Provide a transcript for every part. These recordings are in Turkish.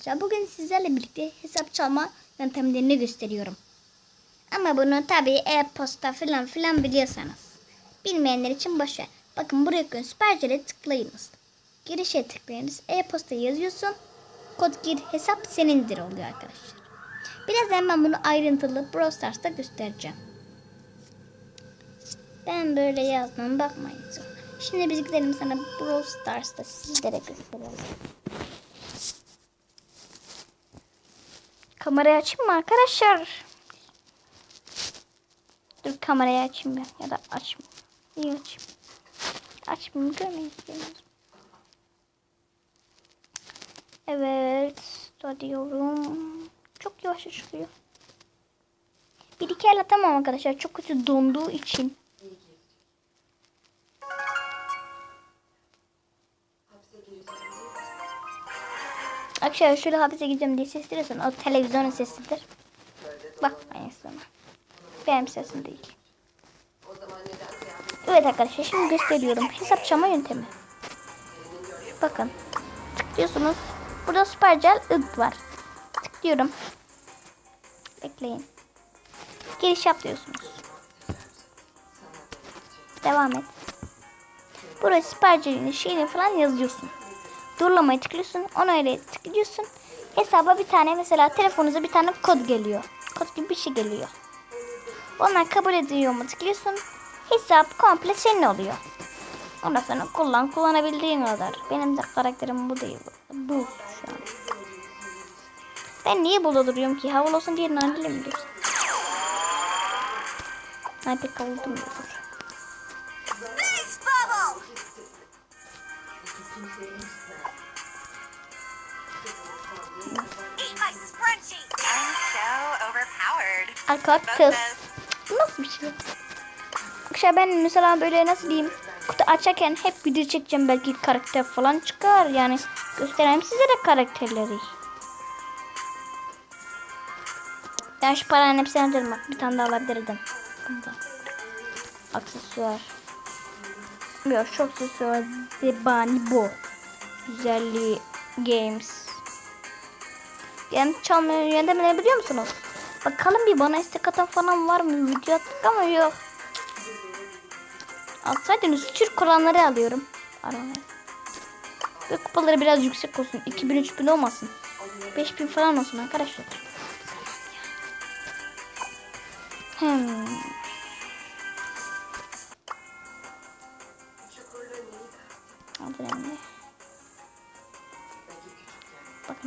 arkadaşlar. Bugün sizlerle birlikte hesap çalma yöntemlerini gösteriyorum. Ama bunu tabii e-posta falan filan biliyorsanız. Bilmeyenler için boşver. Bakın buraya koyun süpercele tıklayınız. Girişe tıklayınız. E-posta yazıyorsun. Kod gir hesap senindir oluyor arkadaşlar. Birazdan ben bunu ayrıntılı Brawl Stars'ta göstereceğim. Ben böyle yazdım bakmayın sonra. Şimdi biz gidelim sana Brawl Stars'ta sizlere gösterelim. Kamerayı açayım mı arkadaşlar? Dur kamerayı açayım ben ya da açma. İyi açayım. Açmayayım görmeyin. Evet. Diyorum. Çok yavaş çıkıyor. Bir iki el atamam arkadaşlar. Çok kötü donduğu için. Arkadaşlar şöyle hapise gideceğim diye ses veriyorsun. O televizyonun sesidir. Bak aynısına. Benim sesim değil. Evet arkadaşlar şimdi gösteriyorum. Hesap çalma yöntemi. Bakın. Tıklıyorsunuz. Burada Supercell ıd var. Tıklıyorum. Bekleyin. Giriş yap diyorsunuz. Devam et. Buraya Supercell'in şeyini falan yazıyorsun. Durulamayı tıklıyorsun. Onu öyle tıklıyorsun. Hesaba bir tane mesela telefonunuza bir tane kod geliyor. Kod gibi bir şey geliyor. Ondan kabul ediyor mu tıklıyorsun. Hesap komple senin oluyor. Ondan sonra kullan kullanabildiğin kadar. Benim de karakterim bu değil. Bu şu an. Ben niye burada duruyorum ki? Havalı olsun diye naneli mi dursun? Ay pek oldum dur. Overpowered. Arka kız. Nasıl bir şey? Arkadaşlar ben mesela böyle nasıl diyeyim kutu açarken hep video çekeceğim belki karakter falan çıkar yani göstereyim size de karakterleri. Ben şu paranın hepsini alırım bir tane daha alabilirdim. Aksesuar. Yok şu aksesuar Debani bu. Güzelliği Games. Yani çalma yöntemini biliyor musunuz? Bakalım bir bana istek atan falan var mı? Video attık ama yok. Atsaydınız Türk Kur'anları alıyorum. Aramaya. Ve kupaları biraz yüksek olsun. 2000-3000 olmasın. 5000 falan olsun arkadaşlar. Hmm.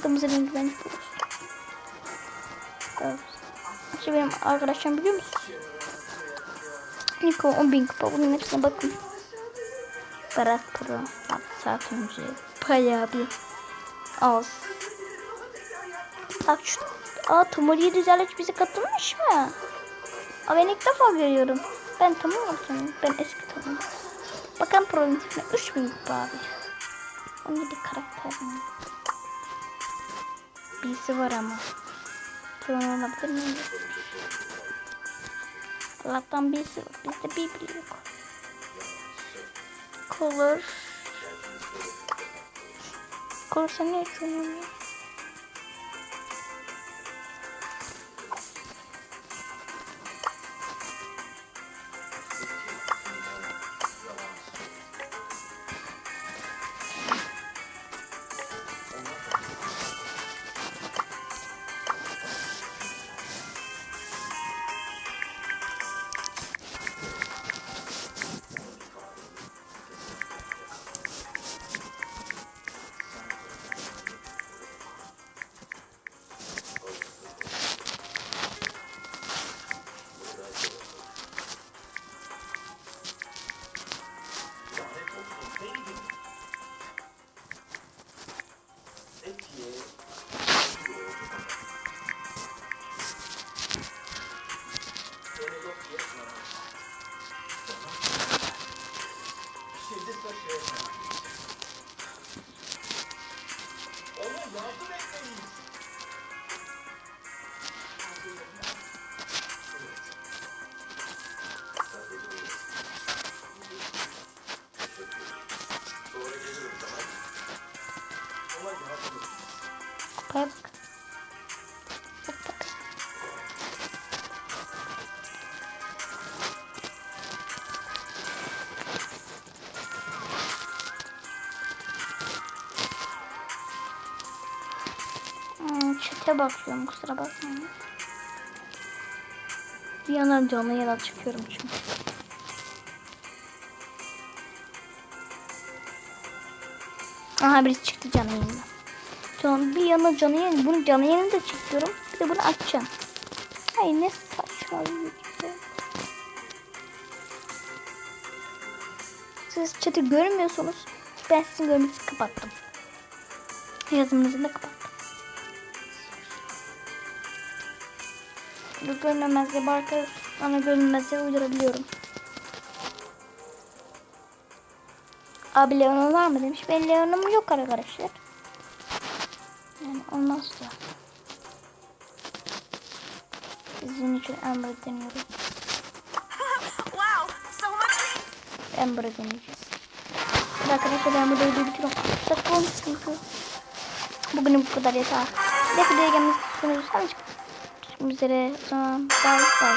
Adamıza ben güvenlik buluruz. Evet. İşte benim arkadaşlarım biliyor musun? Niko 10 bin kupa bunun hepsine bakın. Berat Pro. Saat önce. Bayağı bir az. Bak şu Aa Tumur 753 bize katılmış mı? Aa ben ilk defa görüyorum. Ben tamam olsun. Ben eski tamam. Bakın provinsine 3000 kupa abi. Onun gibi karakter mi? Birisi var ama. Kim olabilir mi? Allah'tan birisi var. Bizde bir bile yok. Color. Color sen ne yapıyorsun ya? Kupaya Hmm, çete bakıyorum kusura bakmayın. Bir yana canlı yana çıkıyorum çünkü. Aha birisi çıktı canlı yayında. Can, bir yana canlı yayın. Bunu canlı yayını da çekiyorum. Bir de bunu açacağım. Ay ne saçma. Siz chat'i görmüyorsunuz. Ben sizin görmenizi kapattım. Yazımınızı da kapattım. Bu görünmezliği barka ana görünmezliğe uydurabiliyorum. Abi Leon'un var mı demiş. Ben Leon'um yok arkadaşlar. Yani olmaz ya. Sizin için Amber deniyorum. Amber'ı deneyeceğiz. Arkadaşlar ben burada videoyu bitiriyorum. Olmuş çünkü. Bugünün bu kadar yeter. Bir videoya gelmek istiyorsanız üzere. O zaman bye bye.